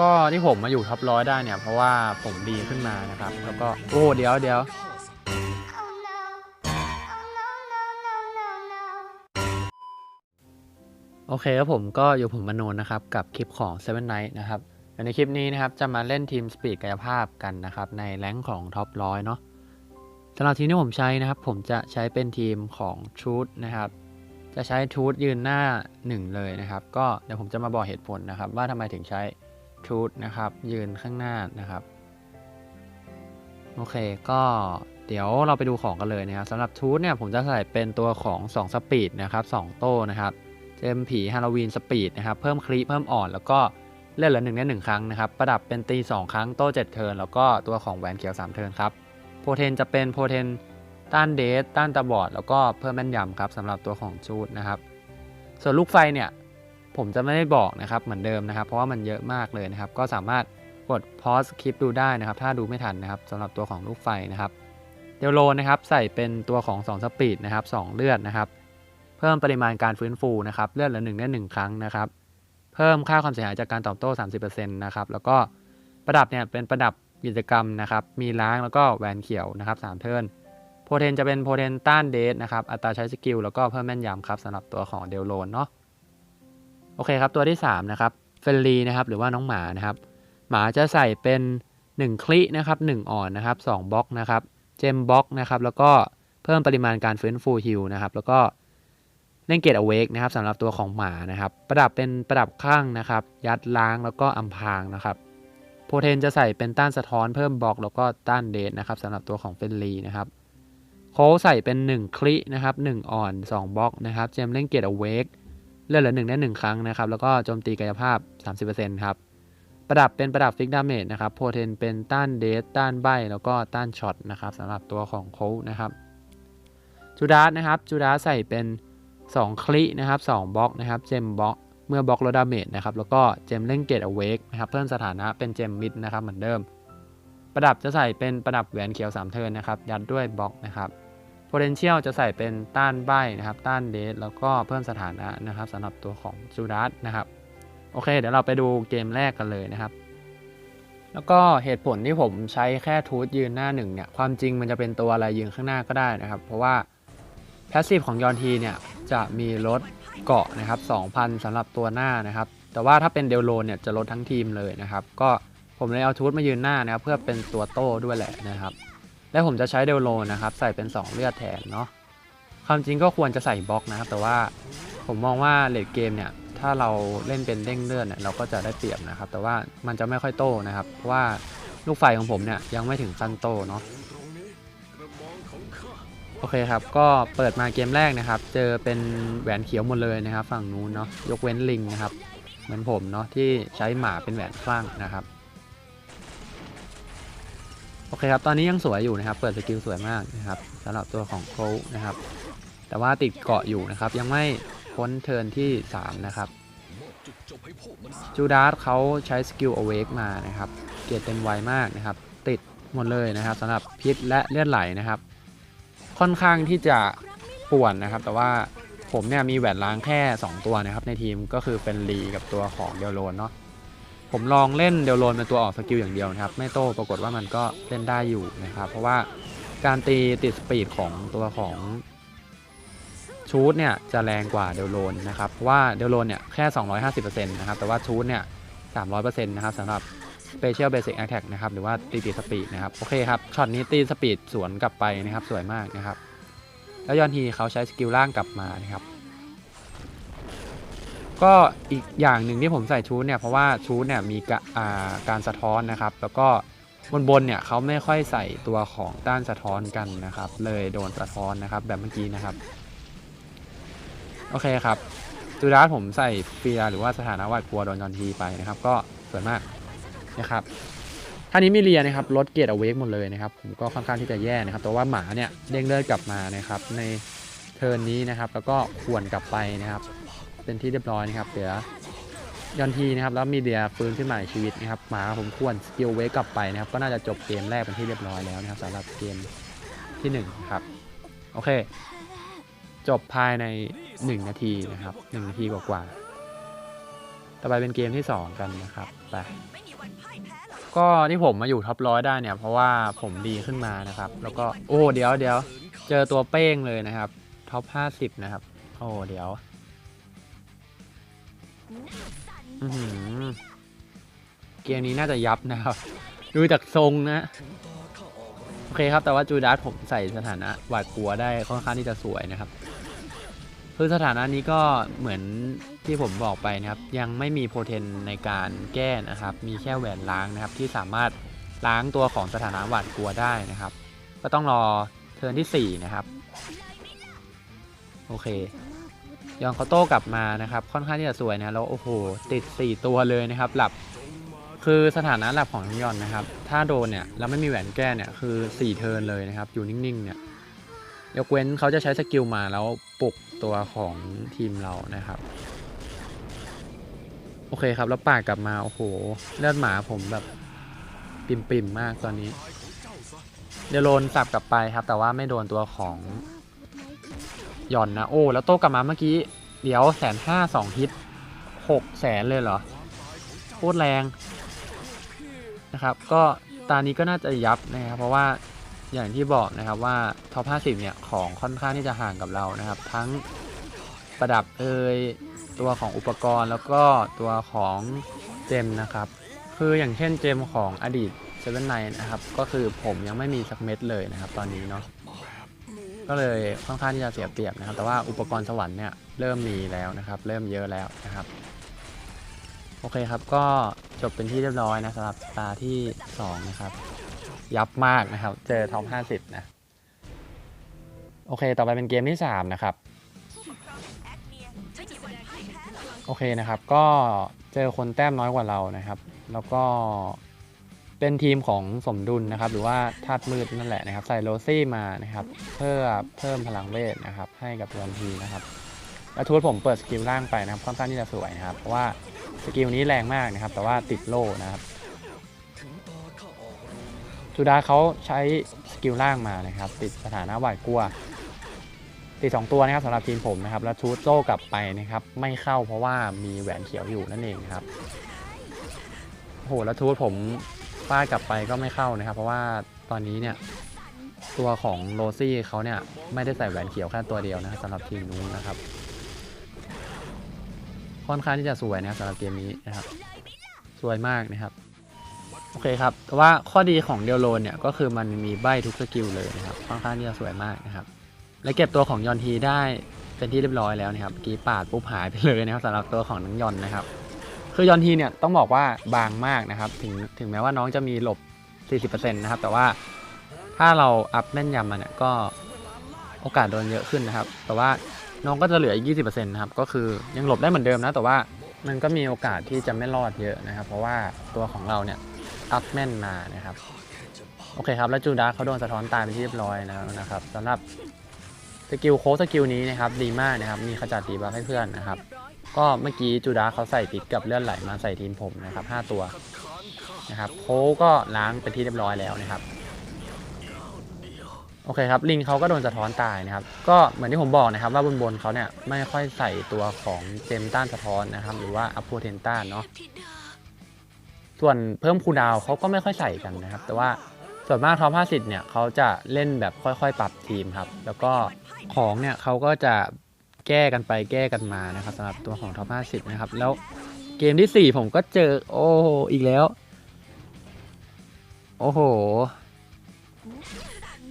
ก็ที่ผมมาอยู่ท็อปร้อยได้เนี่ย เพราะว่าผมดีขึ้นมานะครับ แล้วก็โอ้เดี๋ยวเดี๋ยวโอเคครับผมก็อยู่ผมมโนนนะครับ กับคลิปของ Seven Night นะครับเดี๋ยวในคลิปนี้นะครับ จะมาเล่นทีมสปีดกายภาพกันนะครับ ในแรงของท็อปร้อยเนาะสำหรับทีมที่ผมใช้นะครับ ผมจะใช้เป็นทีมของชูดนะครับจะใช้ทูตยืนหน้า 1 เลยนะครับ ก็เดี๋ยวผมจะมาบอกเหตุผลนะครับ ว่าทำไมถึงใช้ ทูตนะครับ ยืนข้างหน้านะครับ โอเคก็เดี๋ยวเราไปดูของกันเลยนะครับสำหรับทูตเนี่ยผมจะใส่เป็นตัวของ2สปีดนะครับ2โต้นะครับเจมผีฮาโลวีนสปีดนะครับ เพิ่มคลีเพิ่มอ่อน แล้วก็เล่นเหลือหนึ่งได้หนึ่งครั้งนะครับ ประดับเป็นตี 2 ครั้งโต้7เทิร์นแล้วก็ตัวของแหวนเขียว 3 เทิร์นครับโพเทนจะเป็นโพเทนต้านเดสต้านตาบอด แล้วก็เพิ่มแม่นยำครับสำหรับตัวของชูดนะครับ ส่วนลูกไฟเนี่ย ผมจะไม่ได้บอกนะครับเหมือนเดิมนะครับ เพราะว่ามันเยอะมากเลยนะครับ ก็สามารถกดพอยส์คลิปดูได้นะครับ ถ้าดูไม่ทันนะครับสำหรับตัวของลูกไฟนะครับเดลโลนะครับใส่เป็นตัวของ 2 สปีดนะครับ 2 เลือดนะครับ เพิ่มปริมาณการฟื้นฟูนะครับเลือดละหนึ่งได้หนึ่งครั้งนะครับ เพิ่มค่าความเสียหายจากการตอบโต้ 30%นะครับแล้วก็ประดับเนี่ยเป็นประดับกิจกรรมนะครับ มีล้างแล้วก็แหวนเขียวนะครับ3เทิร์นโพเทนจะเป็นโพเทนต้านเดสนะครับอัตราใช้สกิลแล้วก็เพิ่มแม่นยำครับสำหรับตัวของเดลโลนเนาะ โอเคครับตัวที่3นะครับเฟลลีนะครับหรือว่าน้องหมานะครับ หมาจะใส่เป็น 1 คลินะครับ1อ่อนนะครับ2บล็อกนะครับเจมบล็อกนะครับแล้วก็เพิ่มปริมาณการฟื้นฟูฮิลนะครับแล้วก็เล่นเกตอเวกนะครับสำหรับตัวของหมานะครับ ประดับเป็นประดับข้างนะครับ ยัดล้างแล้วก็อำพรางนะครับโพเทนจะใส่เป็นต้านสะท้อนเพิ่มบล็อกแล้วก็ต้านเดทนะครับสำหรับตัวของเฟนลีนะครับโคใส่เป็น 1 คลินะครับ1อ่อน 2บล็อกนะครับเจมเล่นเกตอเวก เลือดเหลือหนึ่งได้หนึ่งครั้งนะครับ แล้วก็โจมตีกายภาพ 30%ครับ ประดับเป็นประดับฟิกดาเมจนะครับโพเทนเป็นต้านเดทต้านใบแล้วก็ต้านช็อตนะครับสำหรับตัวของโคนะครับจูดาสนะครับจูดาสใส่เป็น 2 คลินะครับ2บล็อกนะครับเจมบล็อกเมื่อบล็อกลดดาเมจนะครับแล้วก็เจมเล่นเกตอเวกนะครับเพิ่มสถานะเป็นเจมมิดนะครับเหมือนเดิม ประดับจะใส่เป็นประดับแหวนเขียว3เทิร์นนะครับยัดด้วยบล็อกนะครับ potential จะใส่เป็นต้านใบนะครับ ต้านเดสแล้วก็เพิ่มสถานะนะครับสำหรับตัวของจูดัสนะครับ โอเค เดี๋ยวเราไปดูเกมแรกกันเลยนะครับ แล้วก็เหตุผลที่ผมใช้แค่ทูตยืนหน้าหนึ่งเนี่ย ความจริงมันจะเป็นตัวอะไรยืนข้างหน้าก็ได้นะครับ เพราะว่าแพสซีฟของยอนทีเนี่ยจะมีลดเกาะนะครับ2,000สำหรับตัวหน้านะครับ แต่ว่าถ้าเป็นเดลโลเนี่ยจะลดทั้งทีมเลยนะครับ ก็ผมเลยเอาทูตมายืนหน้านะครับเพื่อเป็นตัวโต้ด้วยแหละนะครับ และผมจะใช้เดลโลนะครับใส่เป็น 2 เลือดแทนเนาะความจริงก็ควรจะใส่บล็อกนะครับ แต่ว่าผมมองว่าเลดเกมเนี่ยถ้าเราเล่นเป็นเด้งเลือดเนี่ยเราก็จะได้เปรียบนะครับ แต่ว่ามันจะไม่ค่อยโตนะครับเพราะว่าลูกไฟของผมเนี่ยยังไม่ถึงขั้นโตเนาะโอเคครับ ก็เปิดมาเกมแรกนะครับ เจอเป็นแหวนเขียวหมดเลยนะครับ ฝั่งนู้นเนาะยกเว้นลิงนะครับ เหมือนผมเนาะที่ใช้หมาเป็นแหวนข้างนะครับ โอเคครับตอนนี้ยังสวยอยู่นะครับ เปิดสกิลสวยมากนะครับสำหรับตัวของโคลนะครับ แต่ว่าติดเกาะอยู่นะครับ ยังไม่พ้นเทิร์นที่3นะครับจูดาสเขาใช้สกิลอเวกมานะครับ เกียรติเต็มไวมากนะครับ ติดหมดเลยนะครับสำหรับพิษและเลือดไหลนะครับ ค่อนข้างที่จะป่วนนะครับ แต่ว่าผมเนี่ยมีแหวนล้างแค่ 2 ตัวนะครับ ในทีมก็คือเป็นลีกับตัวของเดลโลนเนาะ ผมลองเล่นเดลโลนเป็นตัวออกสกิลอย่างเดียวนะครับ ไม่โต้ปรากฏว่ามันก็เล่นได้อยู่นะครับ เพราะว่าการตีติดสปีดของตัวของชูดเนี่ยจะแรงกว่าเดลโลนนะครับเพราะว่าเดลโลนเนี่ยแค่ 250%นะครับแต่ว่าชูดเนี่ย300%นะครับสำหรับ Special Basic Attack นะครับหรือว่าตีตีสปีดนะครับโอเคครับช็อตนี้ตีสปีดสวนกลับไปนะครับสวยมากนะครับ แล้วยอนทีเขาใช้สกิลล่างกลับมานะครับ ก็อีกอย่างหนึ่งที่ผมใส่ชูดเนี่ยเพราะว่าชูดเนี่ยมีกาการสะท้อนนะครับ แล้วก็บนบนเนี่ยเขาไม่ค่อยใส่ตัวของต้านสะท้อนกันนะครับ เลยโดนสะท้อนนะครับ แบบเมื่อกี้นะครับ โอเคครับจูดาสผมใส่เฟียหรือว่าสถานะวาดกลัวโดนยอนทีไปนะครับ ก็สวยมากนะครับท่านี้มีเรียนะครับลดเกียรติเอาเวกหมดเลยนะครับ ผมก็ค่อนข้างที่จะแย่นะครับ แต่ว่าหมาเนี่ยเด้งเลือดกลับมานะครับ ในเทิร์นนี้นะครับ แล้วก็ควรกลับไปนะครับ เป็นที่เรียบร้อยนะครับเหลือยอนทีนะครับแล้วมีเดียฟื้นขึ้นมาชีวิตนะครับหมาผมควรสกิลเวกกลับไปนะครับ ก็น่าจะจบเกมแรกเป็นที่เรียบร้อยแล้วนะครับสำหรับเกมที่หนึ่งนะครับโอเค จบภายใน 1 นาทีนะครับ1นาทีกว่าๆต่อไปเป็นเกมที่สองกันนะครับไปก็ที่ผมมาอยู่ท็อปร้อยได้เนี่ย เพราะว่าผมดีขึ้นมานะครับ แล้วก็โอ้เดี๋ยวเดี๋ยวเจอตัวเป้งเลยนะครับท็อปห้าสิบนะครับ โอ้เดี๋ยว เกมนี้น่าจะยับนะครับ ดูจากทรงนะ โอเคครับ แต่ว่าจูดาสผมใส่สถานะหวาดกลัวได้ค่อนข้างที่จะสวยนะครับ คือสถานะนี้ก็เหมือนที่ผมบอกไปนะครับ ยังไม่มีโพเทนในการแก้นะครับ มีแค่แหวนล้างนะครับ ที่สามารถล้างตัวของสถานะหวาดกลัวได้นะครับ ก็ต้องรอเทิร์นที่ 4 นะครับ โอเค ยองเขาโต้กลับมานะครับ ค่อนข้างที่จะสวยนะแล้วโอ้โหติด 4 ตัวเลยนะครับหลับคือสถานะหลับของทั้งยอนนะครับ ถ้าโดนเนี่ยแล้วไม่มีแหวนแก้เนี่ยคือ 4 เทิร์นเลยนะครับ อยู่นิ่งๆเนี่ยยกเว้นเขาจะใช้สกิลมาแล้วปลุกตัวของทีมเรานะครับ โอเคครับแล้วปากกลับมาโอ้โหเลือดหมาผมแบบปิ่มๆมากตอนนี้เดยวโลนสับกลับไปครับ แต่ว่าไม่โดนตัวของ หย่อนนะ โอ้ แล้วโต้กลับมาเมื่อกี้ เดี๋ยวแสนห้าสองฮิตหกแสนเลยเหรอโคตรแรงนะครับ ก็ตานี้ก็น่าจะยับนะครับ เพราะว่าอย่างที่บอกนะครับว่าท็อป50 เนี่ย ของค่อนข้างที่จะห่างกับเรานะครับ ทั้งประดับเอยตัวของอุปกรณ์แล้วก็ตัวของเจมนะครับ คืออย่างเช่นเจมของอดีตเซเว่นไนนะครับ ก็คือผมยังไม่มีสักเม็ดเลยนะครับ ตอนนี้เนาะ ก็เลยค่อนข้างที่จะเสียเปรียบนะครับ แต่ว่าอุปกรณ์สวรรค์เนี่ยเริ่มมีแล้วนะครับ เริ่มเยอะแล้วนะครับ โอเคครับก็จบเป็นที่เรียบร้อยนะสำหรับตาที่ 2 นะครับ ยับมากนะครับ เจอท็อป50นะ โอเค ต่อไปเป็นเกมที่ 3 นะครับ โอเคนะครับ ก็เจอคนแต้มน้อยกว่าเรานะครับ แล้วก็ เป็นทีมของสมดุลนะครับ หรือว่าธาตุมืดนั่นแหละนะครับ ใส่โรซี่มานะครับ เพื่อเพิ่มพลังเวทนะครับ ให้กับทันทีนะครับแล้วทูตผมเปิดสกิลล่างไปนะครับค่อนข้างที่จะสวยนะครับเพราะว่าสกิลนี้แรงมากนะครับ แต่ว่าติดโล่นะครับจูดาเขาใช้สกิลล่างมานะครับ ติดสถานะหวาดกลัว ติด 2 ตัวนะครับสำหรับทีมผมนะครับ แล้วชูดโซ่กลับไปนะครับ ไม่เข้าเพราะว่ามีแหวนเขียวอยู่นั่นเองครับโหแล้วทูดผม ฟาดกลับไปก็ไม่เข้านะครับ เพราะว่าตอนนี้เนี่ยตัวของโรซี่เขาเนี่ยไม่ได้ใส่แหวนเขียวแค่ตัวเดียวนะครับสำหรับทีมนู้นนะครับ ค่อนข้างที่จะสวยนะสำหรับเกมนี้นะครับ สวยมากนะครับโอเคครับแต่ว่าข้อดีของเดียลโลนเนี่ยก็คือมันมีใบทุกสกิลเลยนะครับค่อนข้างที่จะสวยมากนะครับ และเก็บตัวของยอนทีได้เป็นที่เรียบร้อยแล้วนะครับกีปาดปุ๊บหายไปเลยนะครับสำหรับตัวของน้องยอนนะครับ คือยอนทีเนี่ยต้องบอกว่าบางมากนะครับ ถึงถึงแม้ว่าน้องจะมีหลบ 40%นะครับ แต่ว่าถ้าเราอัพแม่นยำมาเนี่ยก็โอกาสโดนเยอะขึ้นนะครับ แต่ว่าน้องก็จะเหลืออีก 20%นะครับ ก็คือยังหลบได้เหมือนเดิมนะ แต่ว่ามันก็มีโอกาสที่จะไม่รอดเยอะนะครับ เพราะว่าตัวของเราเนี่ยอัพแม่นมานะครับ โอเคครับ แล้วจูดาเขาโดนสะท้อนตายเป็นที่เรียบร้อยแล้วนะครับสำหรับสกิลโค้ชสกิลนี้นะครับดีมากนะครับ มีขจัดตีบัฟให้เพื่อนนะครับ ก็เมื่อกี้จูดาเขาใส่ติดกับเลือดไหลมาใส่ทีมผมนะครับ 5 ตัวนะครับโคก็ล้างเป็นที่เรียบร้อยแล้วนะครับ โอเคครับลิงเขาก็โดนสะท้อนตายนะครับ ก็เหมือนที่ผมบอกนะครับว่าบนบนเขาเนี่ยไม่ค่อยใส่ตัวของเจมต้านสะท้อนนะครับ หรือว่าอัพโพเทนต้านเนาะส่วนเพิ่มคูดาวเขาก็ไม่ค่อยใส่กันนะครับ แต่ว่าส่วนมากท็อป50เนี่ยเขาจะเล่นแบบค่อยๆ ปรับทีมครับ แล้วก็ของเนี่ยเขาก็จะ แก้กันไปแก้กันมานะครับสำหรับตัวของท็อป50 นะครับ แล้วเกมที่ 4 ผมก็เจอ โอ้โหอีกแล้ว โอ้โห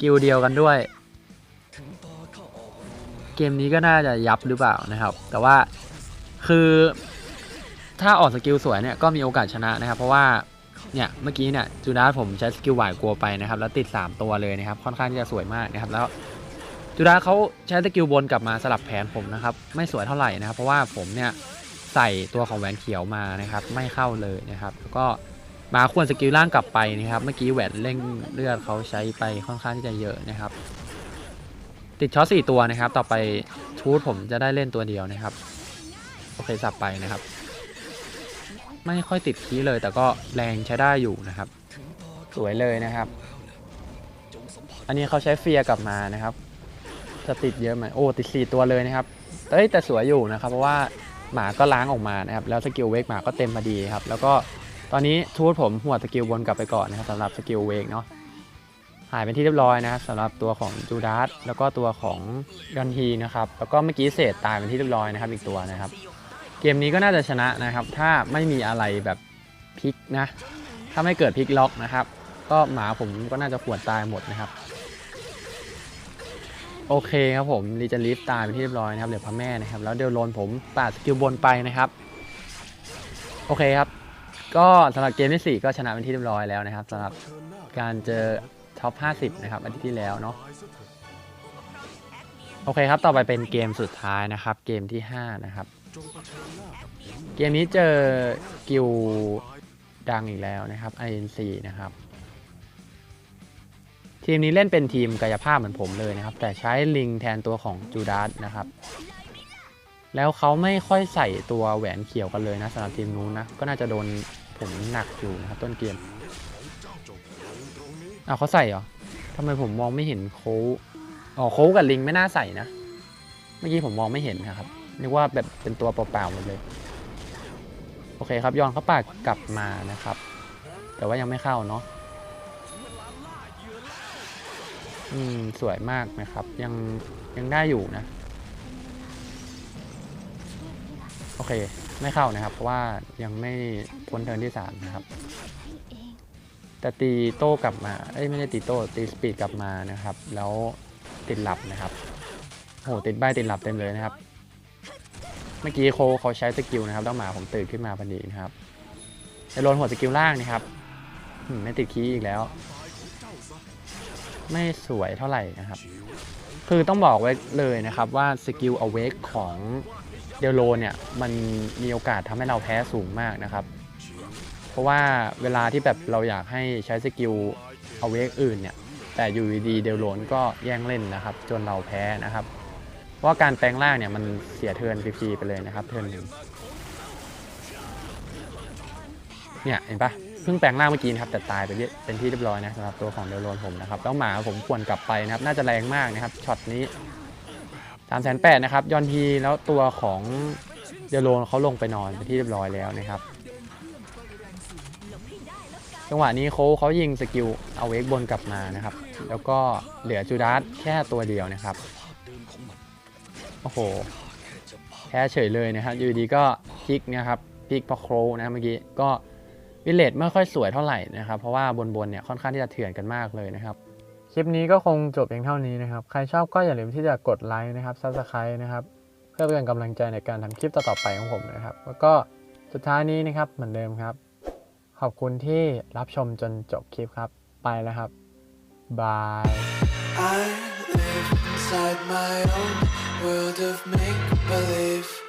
กิลเดียวกันด้วย เกมนี้ก็น่าจะยับหรือเปล่านะครับ แต่ว่าคือถ้าออกสกิลสวยเนี่ยก็มีโอกาสชนะนะครับ เพราะว่าเนี่ยเมื่อกี้เนี่ยจูดาสผมใช้สกิลหวายกลัวไปนะครับ แล้วติด 3 ตัวเลยนะครับ ค่อนข้างที่จะสวยมากนะครับ แล้ว จูดาเขาใช้สกิลบนกลับมาสลับแผนผมนะครับ ไม่สวยเท่าไหร่นะครับ เพราะว่าผมเนี่ยใส่ตัวของแหวนเขียวมานะครับ ไม่เข้าเลยนะครับ แล้วก็มาควรสกิลล่างกลับไปนะครับ เมื่อกี้แหวนเร่งเลือดเขาใช้ไปค่อนข้างที่จะเยอะนะครับ ติดช็อตสี่ตัวนะครับ ต่อไปชูดผมจะได้เล่นตัวเดียวนะครับ โอเคสับไปนะครับ ไม่ค่อยติดคีเลย แต่ก็แรงใช้ได้อยู่นะครับ สวยเลยนะครับ อันนี้เขาใช้เฟียกลับมานะครับ จะติดเยอะไหมโอ้ติดสี่ตัวเลยนะครับเอ้ยแต่สวยอยู่นะครับ เพราะว่าหมาก็ล้างออกมานะครับ แล้วสกิลเวกหมาก็เต็มพอดีครับ แล้วก็ตอนนี้ทูตผมหัวสกิลวนกลับไปก่อนนะครับสำหรับสกิลเวกเนาะหายเป็นที่เรียบร้อยนะครับสำหรับตัวของจูดาสแล้วก็ตัวของยอนฮีนะครับ แล้วก็เมื่อกี้เศษตายเป็นที่เรียบร้อยนะครับ อีกตัวนะครับ เกมนี้ก็น่าจะชนะนะครับ ถ้าไม่มีอะไรแบบพลิกนะ ถ้าไม่เกิดพลิกล็อกนะครับ ก็หมาผมก็น่าจะขวดตายหมดนะครับ โอเคครับผมรีจะลิฟตายเป็นที่เรียบร้อยนะครับเหลือพระแม่นะครับ แล้วเดลโลนผมปาดสกิลบนไปนะครับ โอเคครับ ก็สำหรับเกมที่ 4 ก็ชนะเป็นที่เรียบร้อยแล้วนะครับสำหรับการเจอท็อป 50 นะครับอาทิตย์ที่แล้วเนาะโอเคครับ ต่อไปเป็นเกมสุดท้ายนะครับ เกมที่ 5 นะครับ เกมนี้เจอกิลดังอีกแล้วนะครับ INC นะครับ ทีมนี้เล่นเป็นทีมกายภาพเหมือนผมเลยนะครับ แต่ใช้ลิงแทนตัวของจูดาสนะครับ แล้วเขาไม่ค่อยใส่ตัวแหวนเขียวกันเลยนะสำหรับทีมนู้นนะ ก็น่าจะโดนผมหนักอยู่นะครับต้นเกมอ้าวเขาใส่เหรอทำไมผมมองไม่เห็นโค้อ๋อโค้กับลิงไม่น่าใส่นะ เมื่อกี้ผมมองไม่เห็นนะครับนึกว่าแบบเป็นตัวเปล่าๆหมดเลย โอเคครับยอนเขาปากกลับมานะครับ แต่ว่ายังไม่เข้าเนาะ อืม สวยมากนะครับ ยังยังได้อยู่นะ โอเค ไม่เข้านะครับ เพราะว่ายังไม่พ้นเทิร์นที่ 3 นะครับแต่ตีโต้กลับมาเอ้ยไม่ได้ตีโต้ตีสปีดกลับมานะครับ แล้วติดหลับนะครับโอ้โหติดใบติดหลับเต็มเลยนะครับ เมื่อกี้โคเขาใช้สกิลนะครับแล้วหมาผมตื่นขึ้นมาพอดีนะครับจะโดนหัวสกิลล่างนะครับอืมไม่ติดคีย์อีกแล้ว ไม่สวยเท่าไหร่นะครับ คือต้องบอกไว้เลยนะครับว่าสกิลอเวกของเดลโลเนี่ย มันมีโอกาสทำให้เราแพ้สูงมากนะครับ เพราะว่าเวลาที่แบบเราอยากให้ใช้สกิลอเวกอื่นเนี่ย แต่อยู่ดีเดลโลนก็แย่งเล่นนะครับ จนเราแพ้นะครับ เพราะว่าการแปลงร่างเนี่ยมันเสียเทิร์นฟรีๆไปเลยนะครับเทิร์นหนึ่งเนี่ยเห็นปะ เพิ่งแปลงร่างเมื่อกี้นะครับแต่ตายไปเรียเป็นที่เรียบร้อยนะสำหรับตัวของเดลโลนผมนะครับแล้วหมาผมควรกลับไปนะครับ น่าจะแรงมากนะครับช็อตนี้3ามแสนแปดนะครับยอนทีแล้วตัวของเดลโลนเขาลงไปนอนเป็นที่เรียบร้อยแล้วนะครับจังหวะนี้เขาเขายิงสกิลเอาเวกบนกลับมานะครับ แล้วก็เหลือจูดาสแค่ตัวเดียวนะครับโอ้โหแพ้เฉยเลยนะครับอยู่ดีก็พลิกนะครับพลิกเพราะโครนะเมื่อกี้ก็ วิเลตไม่ค่อยสวยเท่าไหร่นะครับ เพราะว่าบนๆเนี่ยค่อนข้างที่จะเถื่อนกันมากเลยนะครับ คลิปนี้ก็คงจบเพียงเท่านี้นะครับ ใครชอบก็อย่าลืมที่จะกดไลค์นะครับซับสไครต์นะครับ เพื่อเป็นกำลังใจในการทำคลิปต่อๆไปของผมนะครับ แล้วก็สุดท้ายนี้นะครับเหมือนเดิมครับ ขอบคุณที่รับชมจนจบคลิปครับ ไปแล้วครับบาย I live inside my own world of make believe.